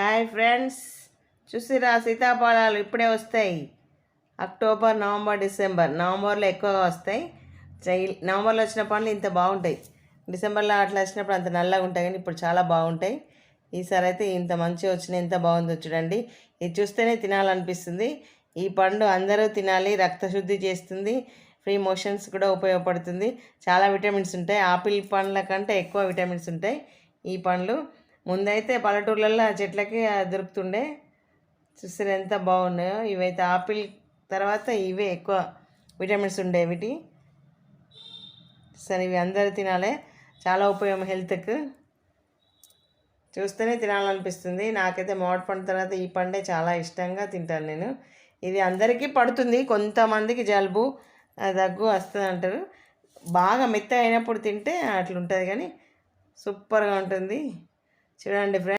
Hi friends. చూసిరా సీతాఫలాలు ఇప్పుడే వస్తాయి. October November December. నవంబర్లో ఎక్కువగా వస్తాయి. నవంబర్లో వచ్చిన పండ్లు ఇంత బాగుంటాయి. డిసెంబర్లో అట్లా వచ్చినప్పుడు అంత నల్లగా ఉంటాయి కానీ ఇప్పుడు చాలా బాగుంటాయి. ఈసారి అయితే ఇంత మంచిగా వచ్చిన ఎంత బాగుందో చూడండి. ఇది చూస్తేనే తినాలనిపిస్తుంది. ఈ పండు అందరూ తినాలి రక్తశుద్ధి చేస్తుంది ఫ్రీ మోషన్స్ కూడా ఉపయోగపడుతుంది. చాలా విటమిన్స్ ఉంటాయి. ఆపిల్ పండ్ల కంటే ఎక్కువ విటమిన్స్ ఉంటాయి ఈ పండ్లు. ముందైతే పల్లెటూర్లలో చెట్లకి దొరుకుతుండే. చూసారు ఎంత బాగున్నాయో. ఇవైతే ఆపిల్ తర్వాత ఇవే ఎక్కువ విటమిన్స్ ఉండే వీటి సరే ఇవి అందరూ తినాలి. చాలా ఉపయోగం హెల్త్కి. చూస్తేనే తినాలనిపిస్తుంది. నాకైతే మామిడి పండు తర్వాత ఈ పండే చాలా ఇష్టంగా తింటాను నేను. ఇది అందరికీ పడుతుంది. కొంతమందికి జలుబు దగ్గు వస్తుంది అంటారు. బాగా మెత్త అయినప్పుడు తింటే అట్లుంటుంది కానీ సూపర్గా ఉంటుంది. చూడండి ఫ్రెండ్స్.